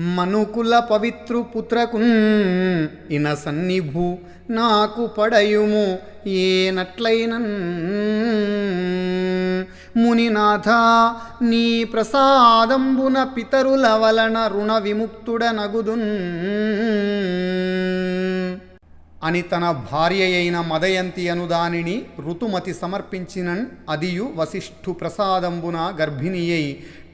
మనుకుల పవిత్రు పుత్రకున్ ఇన సన్నిభు నాకు పడయుము ఏనట్లైనన్. మునినాథ నీ ప్రసాదంబున పితరుల వలన రుణ విముక్తుడనగుదున్. అని తన భార్య అయిన మదయంతి అను దానిని ఋతుమతి సమర్పించినన్ అదియు వశిష్ఠు ప్రసాదంబున గర్భిణియై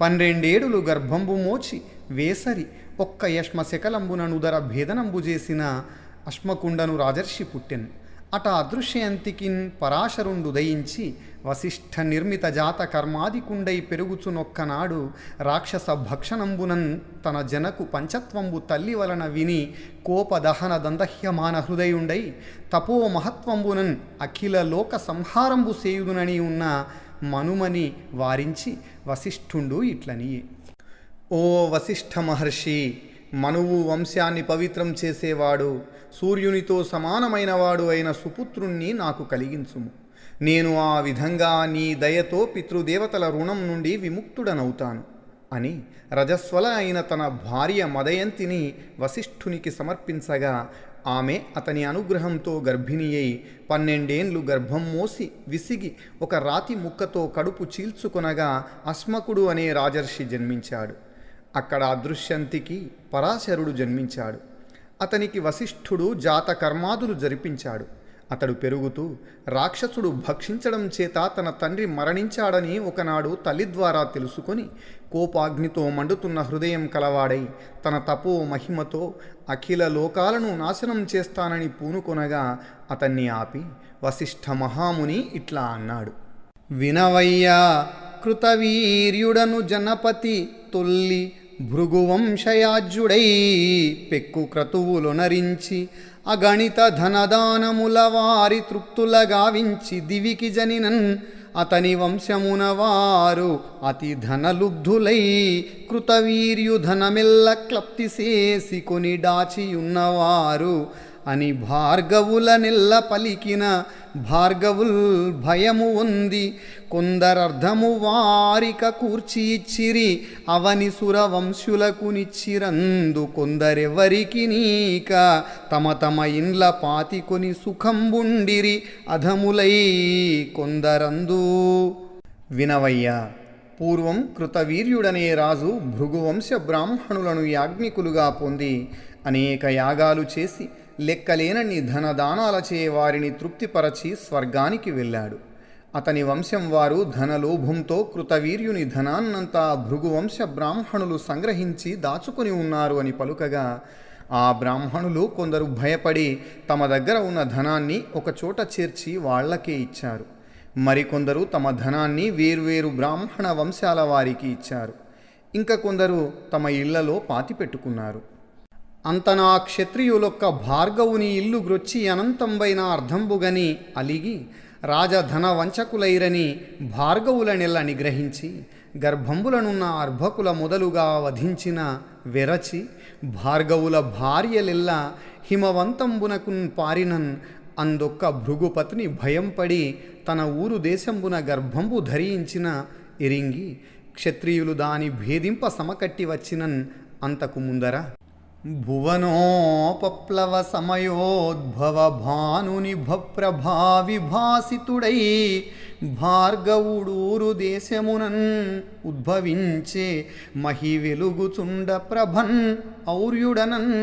పన్నెండేడులు గర్భంబు మోచి వేసరి ఒక్క యష్మ శకలంబుననుదర భేదనంబు చేసిన అశ్మకుండను రాజర్షి పుట్టెన్. అట అదృశ్యంతికిన్ పరాశరుండు దయించి వశిష్ఠ నిర్మిత జాత కర్మాదికుండై పెరుగుచునొక్కనాడు రాక్షస భక్షణంబునన్ తన జనకు పంచత్వంబు తల్లి వలన విని కోపదహన దందహ్యమాన హృదయుండై తపో మహత్వంబునన్ అఖిల లోక సంహారంబు సేయుదునని ఉన్న మనుమని వారించి వశిష్ఠుండు ఇట్లనియే. ఓ వశిష్ఠ మహర్షి మనువు వంశాన్ని పవిత్రం చేసేవాడు సూర్యునితో సమానమైనవాడు అయిన సుపుత్రుణ్ణి నాకు కలిగించుము. నేను ఆ విధంగా నీ దయతో పితృదేవతల రుణం నుండి విముక్తుడనవుతాను అని రజస్వల అయిన తన భార్య మదయంతిని వశిష్ఠునికి సమర్పించగా ఆమె అతని అనుగ్రహంతో గర్భిణి అయి పన్నెండేండ్లు గర్భం మోసి విసిగి ఒక రాతి ముక్కతో కడుపు చీల్చుకొనగా అస్మకుడు అనే రాజర్షి జన్మించాడు. అక్కడ అదృశ్యంతికి పరాశరుడు జన్మించాడు. అతనికి వశిష్ఠుడు జాత కర్మాదులు జరిపించాడు. అతడు పెరుగుతూ రాక్షసుడు భక్షించడం చేత తన తండ్రి మరణించాడని ఒకనాడు తల్లి ద్వారా తెలుసుకొని కోపాగ్నితో మండుతున్న హృదయం కలవాడై తన తపో మహిమతో అఖిల లోకాలను నాశనం చేస్తానని పూనుకొనగా అతన్ని ఆపి వశిష్ఠ మహాముని ఇట్లా అన్నాడు. వినవయ్యా కృతవీర్యుడను జనపతి తొల్లి భృగువంశయాజ్యుడై పెక్కు క్రతువులొనరించి అగణిత ధనదానముల వారి తృప్తుల గావించి దివికి జనినన్ అతని వంశమున వారు అతి ధనలుబ్ధులై కృతవీర్యు ధనమెల్ల క్లప్తి చేసి కొని దాచియున్నవారు అని భార్గవుల నిల్ల పలికిన భార్గవుల్ భయము ఉంది. కొందరర్ధము వారిక కూర్చి ఇచ్చిరి. అవని సురవంశులకు నిచ్చిరందు కొందరెవరికి నీక. తమ తమ ఇండ్ల పాతికొని సుఖంబుండిరి. అధములై కొందరందు. వినవయ్యా పూర్వం కృతవీర్యుడనే రాజు భృగువంశ బ్రాహ్మణులను యాజ్ఞికులుగా పొంది అనేక యాగాలు చేసి లెక్కలేనన్ని ధనదానాలచే వారిని తృప్తిపరచి స్వర్గానికి వెళ్ళాడు. అతని వంశం వారు ధనలోభంతో కృతవీర్యుని ధనాన్నంతా భృగువంశ బ్రాహ్మణులు సంగ్రహించి దాచుకొని ఉన్నారు అని పలుకగా ఆ బ్రాహ్మణులు కొందరు భయపడి తమ దగ్గర ఉన్న ధనాన్ని ఒకచోట చేర్చి వాళ్ళకే ఇచ్చారు. మరికొందరు తమ ధనాన్ని వేర్వేరు బ్రాహ్మణ వంశాల వారికి ఇచ్చారు. ఇంకా కొందరు తమ ఇళ్ళలో పాతిపెట్టుకున్నారు అంతనా క్షత్రియులొక్క భార్గవుని ఇల్లు గ్రొచ్చి అనంతంబైన అర్ధంబుగని అలిగి రాజధన వంచకులైరని భార్గవులనెల్ల నిగ్రహించి గర్భంబులనున్న అర్భకుల మొదలుగా వధించిన వెరచి భార్గవుల భార్యలెల్ల హిమవంతంబునకున్ పారినన్ అందొక్క భృగుపతిని భయంపడి తన ఊరు దేశంబున గర్భంబు ధరించిన ఎరింగి క్షత్రియులు దాని భేదింప సమకట్టి వచ్చినన్ అంతకు ముందర భువనోపప్లవ సమయోద్భవ భానుని భప్రభావిభాసితుడై భార్గవుడూరు దేశమునన్ ఉద్భవించే మహి వెలుగుచుండ ప్రభన్ ఔర్యుడనన్.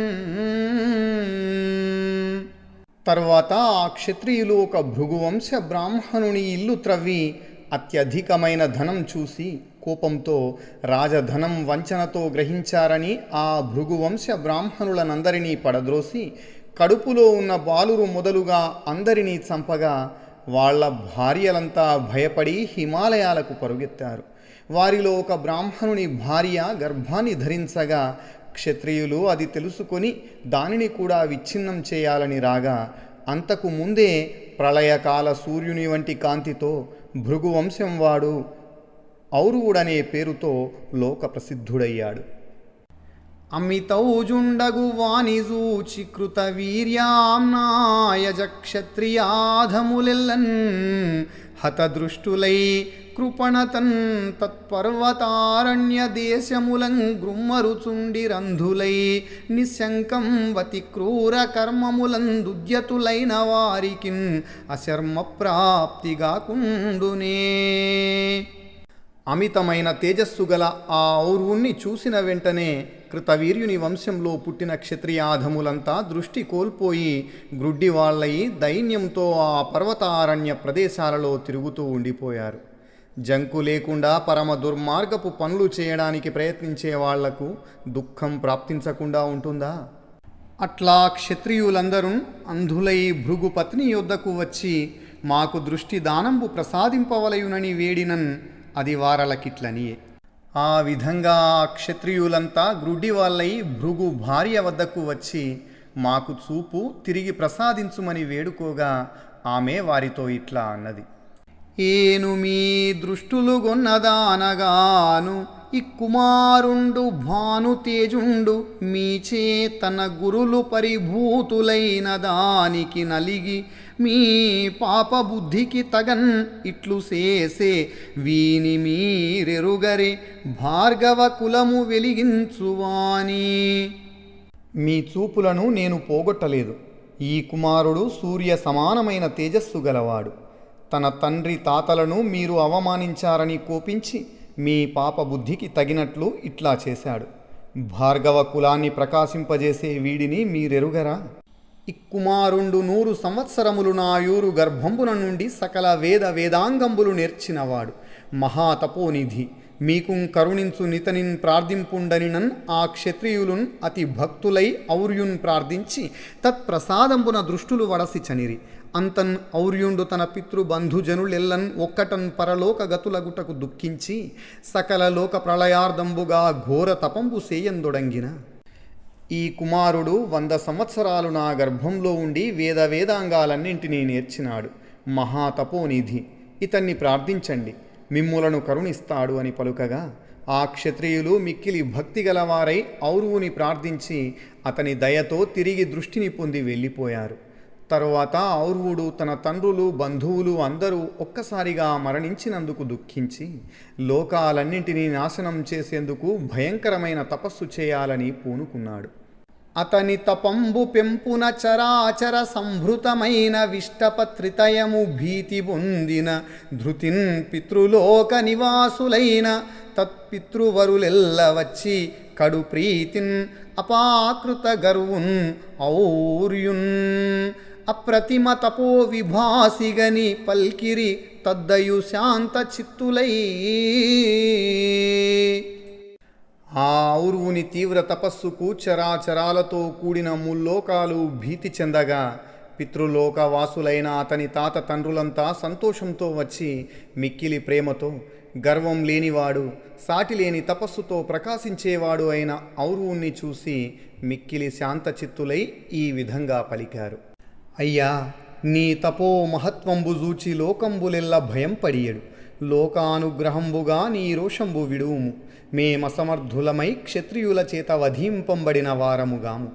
తర్వాత ఆ క్షత్రియులు ఒక భృగువంశ బ్రాహ్మణుని ఇల్లు త్రవ్వి అత్యధికమైన ధనం చూసి కోపంతో రాజధనం వంచనతో గ్రహించారని ఆ భృగువంశ బ్రాహ్మణులనందరినీ పడద్రోసి కడుపులో ఉన్న బాలురు మొదలుగా అందరినీ చంపగా వాళ్ళ భార్యలంతా భయపడి హిమాలయాలకు పరుగెత్తారు. వారిలో ఒక బ్రాహ్మణుని భార్య గర్భాన్ని ధరించగా క్షత్రియులు అది తెలుసుకొని దానిని కూడా విచ్ఛిన్నం చేయాలని రాగా అంతకు ముందే ప్రళయకాల సూర్యుని వంటి కాంతితో భృగువంశం వాడు ఔరువుడనే పేరుతో లోక ప్రసిద్ధుడయ్యాడు అమితౌజుండగు వాణిజూచి కృత వీర్యామ్నాయజక్షత్రియాధములెల్లన్ హతదృష్టులై కృపణతన్ తత్పర్వతారణ్య దేశములం గృమ్మరుచుండి రంధులై నిశంకం వతి క్రూర కర్మములందుద్యతులైన వారికిన్ అశర్మ ప్రాప్తిగాకుండునే అమితమైన తేజస్సు గల ఆ ఔర్వుణ్ణి చూసిన వెంటనే కృతవీర్యుని వంశంలో పుట్టిన క్షత్రియాధములంతా దృష్టి కోల్పోయి గ్రుడ్డి వాళ్ళయి దైన్యంతో ఆ పర్వతారణ్య ప్రదేశాలలో తిరుగుతూ ఉండిపోయారు. జంకు లేకుండా పరమ దుర్మార్గపు పనులు చేయడానికి ప్రయత్నించే వాళ్ళకు దుఃఖం ప్రాప్తించకుండా ఉంటుందా? అట్లా క్షత్రియులందరూ అంధులై భృగు పత్ని యొద్దకు వచ్చి మాకు దృష్టి దానంబు ప్రసాదింపవలయునని వేడినన్ అది వారలకిట్లనియే ఆ విధంగా ఆ క్షత్రియులంతా గ్రుడ్డి వాళ్ళై భృగు భార్య వద్దకు వచ్చి మాకు చూపు తిరిగి ప్రసాదించుమని వేడుకోగా ఆమె వారితో ఇట్లా అన్నది. ఏను మీ దృష్టులు గొన్నదానగాను ఈ కుమారుండు భాను తేజుండు మీచే తన గురులు పరిభూతులైన దానికి నలిగి మీ పాప బుద్ధికి తగన్ ఇట్లు చేసే వీని మీరెరుగరే భార్గవ కులము వెలిగించువాని. మీ చూపులను నేను పోగొట్టలేదు. ఈ కుమారుడు సూర్య సమానమైన తేజస్సు గలవాడు. తన తండ్రి తాతలను మీరు అవమానించారని కోపించి మీ పాప బుద్ధికి తగినట్లు ఇట్లా చేశాడు. భార్గవ కులాన్ని ప్రకాశింపజేసే వీడిని మీరెరుగరా? ఇక్కుమారుండు నూరు సంవత్సరములు నాయూరు గర్భంబున నుండి సకల వేద వేదాంగంబులు నేర్చినవాడు. మహాతపోనిధి మీకు కరుణించు నితనిన్ ప్రార్థింపుండనినన్ ఆ క్షత్రియులున్ అతి భక్తులై ఔర్యున్ ప్రార్థించి తత్ప్రసాదంబున దృష్టులు వడసి చనిరి. అంతన్ ఔర్యుండు తన పితృబంధుజనులెల్లన్ ఒక్కటన్ పరలోక గతులగుటకు దుఃఖించి సకల లోక ప్రళయార్దంబుగా ఘోర తపంబు సేయందొడంగిన. ఈ కుమారుడు వంద సంవత్సరాలు నా గర్భంలో ఉండి వేద వేదాంగాలన్నింటినీ నేర్చినాడు. మహాతపోనిధి ఇతన్ని ప్రార్థించండి. మిమ్ములను కరుణిస్తాడు అని పలుకగా ఆ క్షత్రియులు మిక్కిలి భక్తి గలవారై ఔరువుని ప్రార్థించి అతని దయతో తిరిగి దృష్టిని పొంది వెళ్ళిపోయారు. తరువాత ఔర్వుడు తన తండ్రులు బంధువులు అందరూ ఒక్కసారిగా మరణించినందుకు దుఃఖించి లోకాలన్నింటినీ నాశనం చేసేందుకు భయంకరమైన తపస్సు చేయాలని పూనుకున్నాడు. అతని తపంబు పెంపున చరాచర సంభృతమైన విష్టపత్రితయము భీతి పొందిన ధృతిన్ పితృలోక నివాసులైన తత్పితృవరులెల్ల వచ్చి కడు ప్రీతిన్ అపాకృత గర్వున్ ఔర్యున్. అప్రతిమ తపో విభాసిగని పల్కిరి తద్దయు శాంత చిత్తులై. ఆ ఔరువుని తీవ్ర తపస్సుకు చరాచరాలతో కూడిన ముల్లోకాలు భీతి చెందగా పితృలోక వాసులైన అతని తాత తండ్రులంతా సంతోషంతో వచ్చి మిక్కిలి ప్రేమతో గర్వం లేనివాడు సాటి లేని తపస్సుతో ప్రకాశించేవాడు అయిన ఔరువుణ్ణి చూసి మిక్కిలి శాంతచిత్తులై ఈ విధంగా పలికారు. అయ్యా నీ తపో మహత్వంబు జూచి లోకంబులెల్ల భయం పడియడు. లోకానుగ్రహంబుగా నీ రోషంబు విడువుము. మేమసమర్థులమై క్షత్రియుల చేత వధింపంబడిన వారముగాము.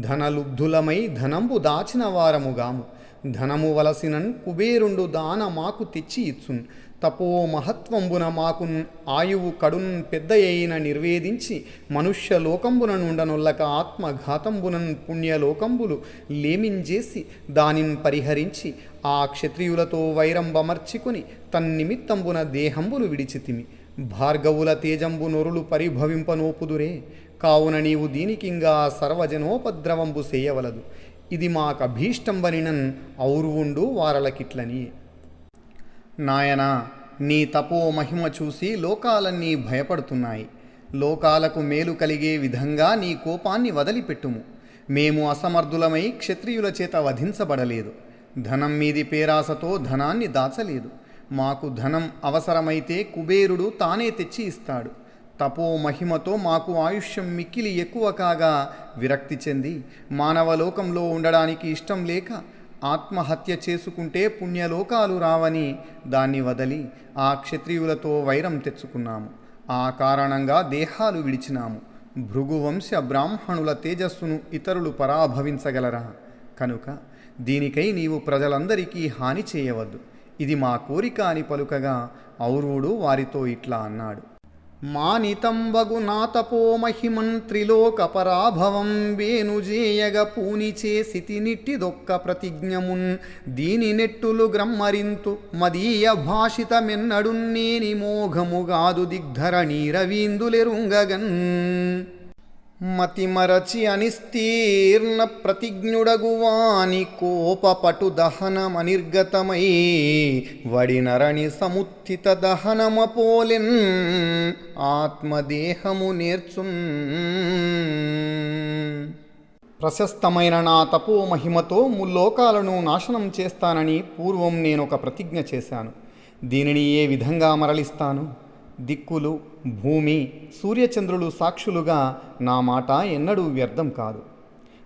ధనలుబ్ధులమై ధనంబు దాచిన వారముగాము. ధనము వలసినన్ కుబేరుండు దాన మాకు తెచ్చి ఇచ్చున్. తపో మహత్వంబున మాకున్ ఆయువు కడున్ పెద్దయైన నిర్వేదించి మనుష్య లోకంబున నుండనొల్లక ఆత్మఘాతంబునన్ పుణ్యలోకంబులు లేమింజేసి దానిని పరిహరించి ఆ క్షత్రియులతో వైరం బమర్చుకొని తన్నిమిత్తంబున దేహంబులు విడిచితిమి. భార్గవుల తేజంబు నొరులు పరిభవింపనోపుదురే కావున నీవు దీనికింగా సర్వజనోపద్రవంబు చేయవలదు ఇది మాకభీష్టంబనినన్ ఔరువుండు వారలకిట్లని. నాయనా నీ తపో మహిమ చూసి లోకాలన్నీ భయపడుతున్నాయి. లోకాలకు మేలు కలిగే విధంగా నీ కోపాన్ని వదిలిపెట్టుము. మేము అసమర్థులమై క్షత్రియుల చేత వధించబడలేదు. ధనం మీది పేరాసతో ధనాన్ని దాచలేదు. మాకు ధనం అవసరమైతే కుబేరుడు తానే తెచ్చి ఇస్తాడు తపో మహిమతో మాకు ఆయుష్యం మిక్కిలి ఎక్కువ కాగా విరక్తి చెంది మానవలోకంలో ఉండడానికి ఇష్టం లేక ఆత్మహత్య చేసుకుంటే పుణ్యలోకాలు రావని దాన్ని వదలి ఆ క్షత్రియులతో వైరం తెచ్చుకున్నాము. ఆ కారణంగా దేహాలు విడిచినాము. భృగువంశ బ్రాహ్మణుల తేజస్సును ఇతరులు పరాభవించగలరా? కనుక దీనికై నీవు ప్రజలందరికీ హాని చేయవద్దు. ఇది మా కోరిక అని పలుకగా ఔరువుడు వారితో ఇట్లా అన్నాడు. మానితంబగు నాతపో త్రిలోక పరాభవం వేణుజేయగ పూని చేసితి నిట్టిదొక్క ప్రతిజ్ఞమున్. దీని నెట్టులు గ్రమ్మరింతు మదీయ భాషితమెన్నడున్నేని మోఘముగాదు దిగ్ధరణి రవీందులెరుంగగన్. మతిమరచి అనిస్తీర్ణ ప్రతిజ్ఞుడగువాని కోపపటు దహనమనిర్గతమై వడినరణి సముత్థిత దహనమపోలెన్ ఆత్మదేహము నేర్చున్. ప్రశస్తమైన నా తపో మహిమతో ముల్లోకాలను నాశనం చేస్తానని పూర్వం నేను ఒక ప్రతిజ్ఞ చేశాను. దీనిని ఏ విధంగా మరలిస్తాను? దిక్కులు భూమి సూర్యచంద్రులు సాక్షులుగా నా మాట ఎన్నడూ వ్యర్థం కాదు.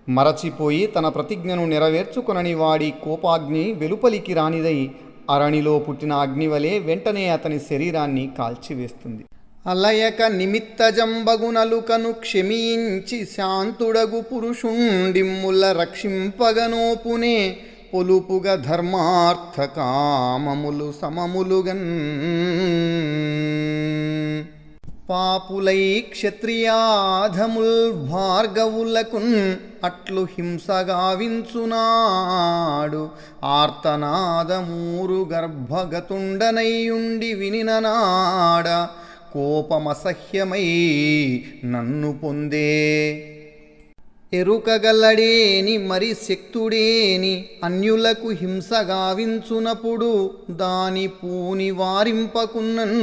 మరచిపోయి తన ప్రతిజ్ఞను నెరవేర్చుకొనని వాడి కోపాగ్ని వెలుపలికి రానిదై అరణిలో పుట్టిన అగ్నివలే వెంటనే అతని శరీరాన్ని కాల్చివేస్తుంది. అలయక నిమిత్తజంబగునలుకను క్షమించి శాంతుడగు పురుషుండిమ్ముల రక్షింపగనోపునే పొలుపుగ ధర్మార్థ కామములు సమములుగన్. పాపులై క్షత్రియాధముల్ భార్గవులకున్ అట్లు హింసగావించునాడు. ఆర్తనాదమూరు గర్భగతుండనయ్యుండి వినిననాడ. కోపమసహ్యమై నన్ను పొందే ఎరుకగలడేని మరి శక్తుడేని అన్యులకు హింసగావించునప్పుడు దాని పూని వారింపకున్నన్.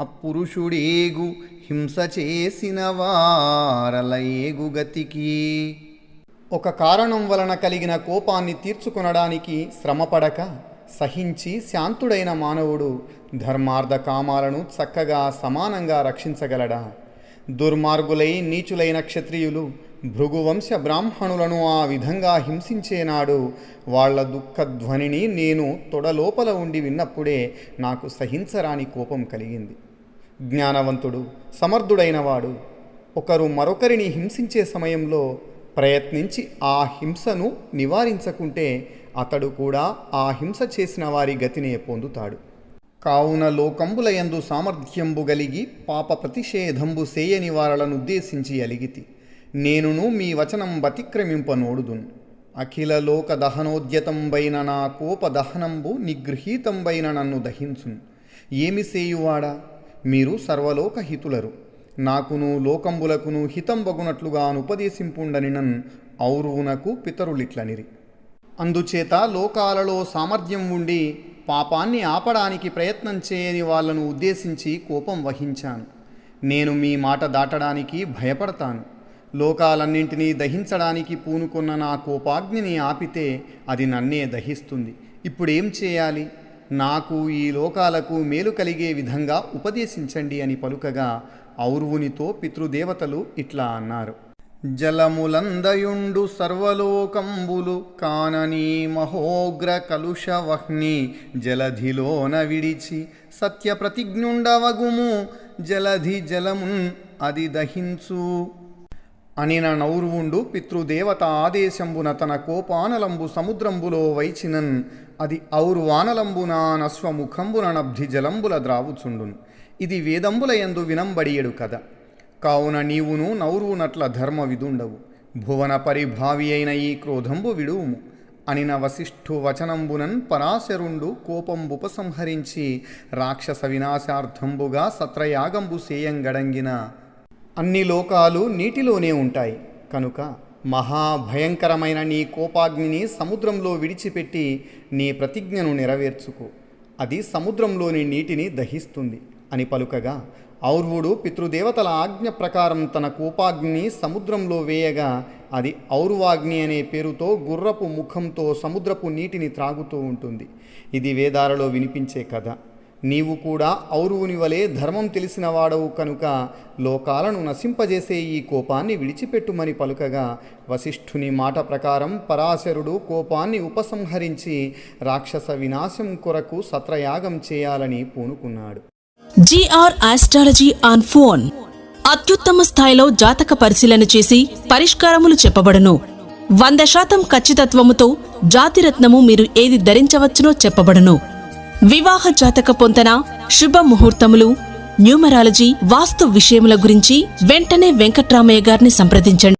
అపురుషుడేగు హింస చేసిన వారలయేగు గతికి. ఒక కారణం వలన కలిగిన కోపాన్ని తీర్చుకొనడానికి శ్రమపడక సహించి శాంతుడైన మానవుడు ధర్మార్థ కామాలను చక్కగా సమానంగా రక్షించగలడా? దుర్మార్గులై నీచులైన క్షత్రియులు భృగువంశ బ్రాహ్మణులను ఆ విధంగా హింసించేనాడు. వాళ్ళ దుఃఖధ్వనిని నేను తొడలోపల ఉండి విన్నప్పుడే నాకు సహించరాని కోపం కలిగింది. జ్ఞానవంతుడు సమర్థుడైనవాడు ఒకరు మరొకరిని హింసించే సమయంలో ప్రయత్నించి ఆ హింసను నివారించకుంటే అతడు కూడా ఆ హింస చేసిన వారి గతినే పొందుతాడు. కావున లోకంబులయందు సామర్థ్యంబు గలిగి పాప ప్రతిషేధంబు సేయని వారలనుద్దేశించి అలిగితి. నేనును మీ వచనం బతిక్రమింపనోడుదున్. అఖిల లోక దహనోద్యతంబైన నా కోప దహనంబు నిగృహీతంబైన నన్ను దహించున్. ఏమి సేయువాడా మీరు సర్వలోక హితులరు. నాకును లోకంబులకును హితం బగునట్లుగా ఉపదేశింపుండనినన్ ఔరువునకు పితరులిట్లనిరి. అందుచేత లోకాలలో సామర్థ్యం ఉండి పాపాన్ని ఆపడానికి ప్రయత్నం చేయని వాళ్ళను ఉద్దేశించి కోపం వహించాను. నేను మీ మాట దాటడానికి భయపడతాను. లోకాలన్నింటినీ దహించడానికి పూనుకున్న నా కోపాగ్నిని ఆపితే అది నన్నే దహిస్తుంది. ఇప్పుడేం చేయాలి? నాకు ఈ లోకాలకు మేలు కలిగే విధంగా ఉపదేశించండి అని పలుకగా ఔర్వునితో పితృదేవతలు ఇట్లా అన్నారు. జలములందయుండు సర్వలోకంబులు కానని మహోగ్ర కలుషవహ్ని జలధిలోన విడిచి సత్యప్రతిజ్ఞుండవగుము. జలధి జలమున్ అది దహించు. అనిన నౌరువుండు పితృదేవత ఆదేశంబున తన కోపానలంబు సముద్రంబులో వైచినన్. అది ఔర్వానలంబున నశ్వముఖంబున నబ్ధి జలంబుల ద్రావుచుండును. ఇది వేదంబుల యందు వినంబడియడు కథ. కావున నీవును నౌరువునట్ల ధర్మ విదుండవు. భువన పరిభావి అయిన ఈ క్రోధంబు విడువుము. అనిన వశిష్ఠు వచనంబునన్ పరాశరుండు కోపంబుపసంహరించి రాక్షస వినాశార్థంబుగా సత్రయాగంబు సేయంగడంగిన అన్ని లోకాలు నీటిలోనే ఉంటాయి. కనుక మహాభయంకరమైన నీ కోపాగ్నిని సముద్రంలో విడిచిపెట్టి నీ ప్రతిజ్ఞను నెరవేర్చుకో. అది సముద్రంలోని నీటిని దహిస్తుంది. అని పలుకగా ఔర్వుడు పితృదేవతల ఆజ్ఞ ప్రకారం తన కోపాగ్ని సముద్రంలో వేయగా అది ఔర్వాగ్ని అనే పేరుతో గుర్రపు ముఖంతో సముద్రపు నీటిని త్రాగుతూ ఉంటుంది. ఇది వేదాలలో వినిపించే కథ. నీవు కూడా ఔరువుని వలె ధర్మం తెలిసిన వాడవు కనుక లోకాలను నశింపజేసే ఈ కోపాన్ని విడిచిపెట్టుమని పలుకగా వశిష్ఠుని మాట ప్రకారం పరాశరుడు కోపాన్ని ఉపసంహరించి రాక్షస వినాశం కొరకు సత్రయాగం చేయాలని పూనుకున్నాడు. GR astrology on phone. అత్యుత్తమ స్థాయిలో జాతక పరిశీలన చేసి పరిష్కారములు చెప్పబడును. వంద శాతం ఖచ్చితత్వముతో జాతిరత్నము మీరు ఏది ధరించవచ్చునో చెప్పబడును. వివాహ జాతక పొంతన శుభ ముహూర్తములు న్యూమరాలజీ వాస్తు విషయముల గురించి వెంటనే వెంకట్రామయ్య గారిని సంప్రదించండి.